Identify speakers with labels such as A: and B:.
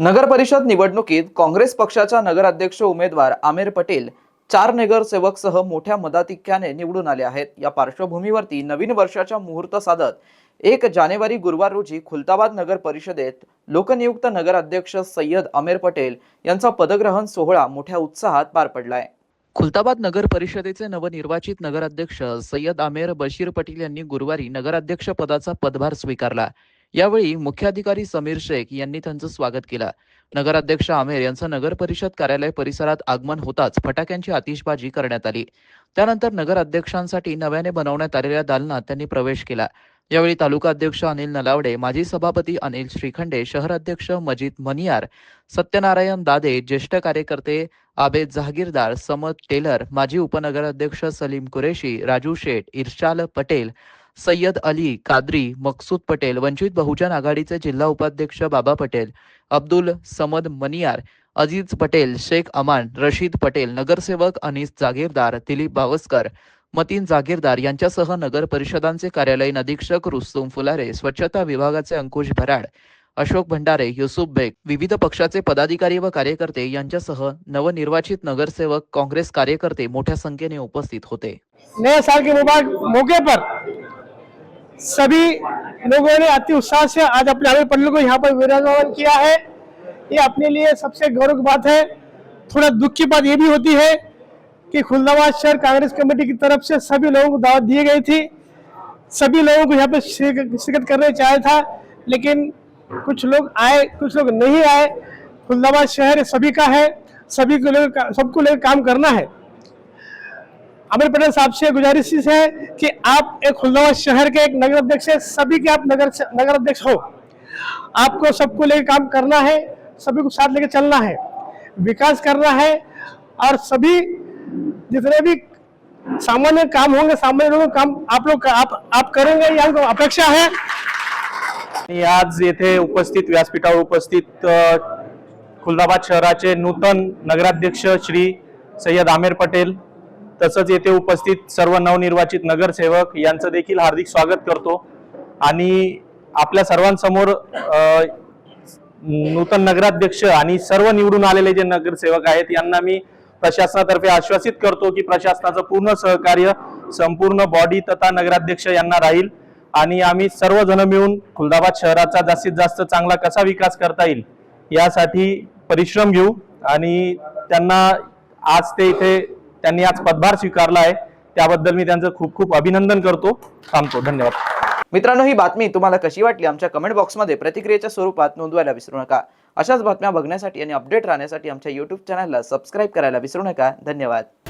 A: नगर परिषद निवडणुकीत काँग्रेस पक्षाच्या नगराध्यक्ष उमेदवार आमिर पटेल चार नगरसेवकसह मोठ्या मताधिक्याने निवडून आले आहेत. या पार्श्वभूमीवरती नवीन वर्षाच्या मुहूर्त साधत एक जानेवारी गुरुवार रोजी खुलताबाद नगर परिषदेत लोकनियुक्त नगराध्यक्ष सय्यद आमिर पटेल यांचा पदग्रहण सोहळा मोठ्या उत्साहात पार पडलाय. खुलताबाद नगर परिषदेचे नवनिर्वाचित नगराध्यक्ष सय्यद आमेर बशीर पटेल यांनी गुरुवारी नगराध्यक्ष पदाचा पदभार स्वीकारला. यावेळी मुख्याधिकारी समीर शेख यांनी त्यांचं स्वागत केलं. नगराध्यक्ष आमेर यांचं नगर परिषद कार्यालय परिसरात आगमन होताच फटाक्यांची आतिषबाजी करण्यात आली. त्यानंतर नगराध्यक्षांसाठी नव्याने बनवण्यात आलेल्या दालनात त्यांनी प्रवेश केला. यावेळी तालुका अध्यक्ष अनिल नलावडे माजी सभापती अनिल श्रीखंडे शहराध्यक्ष मजिद मनियार सत्यनारायण दादे ज्येष्ठ कार्यकर्ते आबेद जहागीरदार समद टेलर माजी उपनगराध्यक्ष सलीम कुरेशी राजू शेठ इर्शाल पटेल सय्यद अली कादरी मकसूद पटेल वंचित बहुजन आघाडीचे जिल्हा उपाध्यक्ष बाबा पटेल अब्दुल समद मनियार अजीज पटेल शेख अमान रशीद पटेल नगरसेवक अनिस जागीरदार दिलीप बावस्कर मतीन जागीरदार यांच्यासह नगर परिषदांचे कार्यालयीन अधीक्षक रुस्तुम फुलारे स्वच्छता विभागाचे अंकुश भराड अशोक भंडारे युसुफ बेग विविध पक्षाचे पदाधिकारी व कार्यकर्ते यांच्यासह नवनिर्वाचित नगरसेवक काँग्रेस कार्यकर्ते मोठ्या संख्येने उपस्थित होते.
B: नए साल के मौके पर सभी लोगों ने अति उत्साह से आज अपने आमिर पटेल को यहाँ पर विराजमान किया है। ये अपने लिए सबसे गौरव की बात है। थोड़ा दुख की बात ये भी होती है कि खुलदाबाद शहर कांग्रेस कमेटी की तरफ़ से सभी लोगों को दावत दी गई थी। सभी लोगों को यहाँ पे शिरक- शिरकत करने चाहे था, लेकिन कुछ लोग आए, कुछ लोग नहीं आए। खुलदाबाद शहर सभी का है, सभी को लेकर सबको लेकर काम करना है। अमर पटेल साहब से गुजारिश है कि आप एक खुलदाबाद शहर के एक नगर अध्यक्ष है। सभी के आप नगर नगर अध्यक्ष हो। आपको सबको लेकर काम करना है सभी को साथ लेकर चलना है। विकास करना है और सभी जितने भी सामान्य काम होंगे सामान्य लोगों काम आप लोग आप आप करेंगे या अपेक्षा है।
C: आज येथे उपस्थित व्यासपीठावर उपस्थित खुलदाबाद शहराचे नूतन नगराध्यक्ष श्री सय्यद आमेर पटेल तसंच येथे उपस्थित सर्व नवनिर्वाचित नगरसेवक यांचं देखील हार्दिक स्वागत करतो. आणि आपल्या सर्वांसमोर नूतन नगराध्यक्ष आणि सर्व निवडून आलेले जे नगरसेवक आहेत यांना मी प्रशासनातर्फे आश्वासित करतो की प्रशासनाचं पूर्ण सहकार्य संपूर्ण बॉडी तथा नगराध्यक्ष यांना राहील. आणि आम्ही सर्वजण मिळून खुलदाबाद शहराचा जास्तीत जास्त चांगला कसा विकास करता येईल यासाठी परिश्रम घेऊ. आणि त्यांना आज ते इथे त्यांनी आज पदभार स्वीकारला आहे. त्याबद्दल मी त्यांचं खूप खूप अभिनंदन करतो. थांबतो. धन्यवाद.
A: मित्रांनो ही बातमी तुम्हाला कशी वाटली? आमच्या कमेंट बॉक्समध्ये प्रतिक्रियेच्या स्वरूपात नोंदवायला विसरू नका. अशाच बातम्या बघण्यासाठी आणि अपडेट राहण्यासाठी आमच्या यूट्यूब चॅनलला सबस्क्राईब करायला विसरू नका. धन्यवाद.